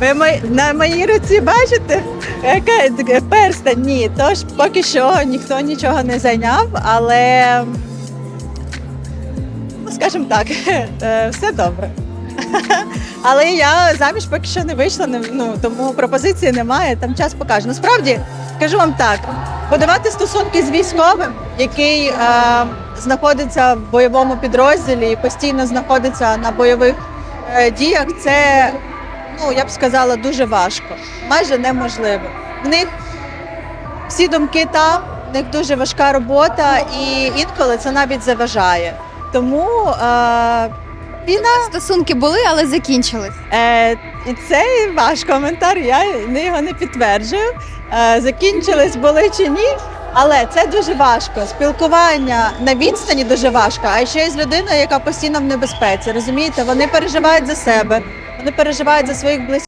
Ви на моїй руці бачите? Перстень? Ні. Тож поки що ніхто нічого не зайняв, але ну, скажімо так, е, все добре. Але я заміж поки що не вийшла, ну тому пропозиції немає. Там час покаже. Насправді скажу вам так: будувати стосунки з військовим, який е, знаходиться в бойовому підрозділі і постійно знаходиться на бойових е, діях, це ну я б сказала дуже важко, майже неможливо. В них всі думки там, в них дуже важка робота, і інколи це навіть заважає. Тому е, війна Стосунки були, але закінчились. Е, і це ваш коментар, я його не підтверджую. Е, закінчились були чи ні, але це дуже важко. Спілкування на відстані дуже важко, а ще й з людиною, яка постійно в небезпеці. Розумієте, вони переживають за себе, вони переживають за своїх близьких.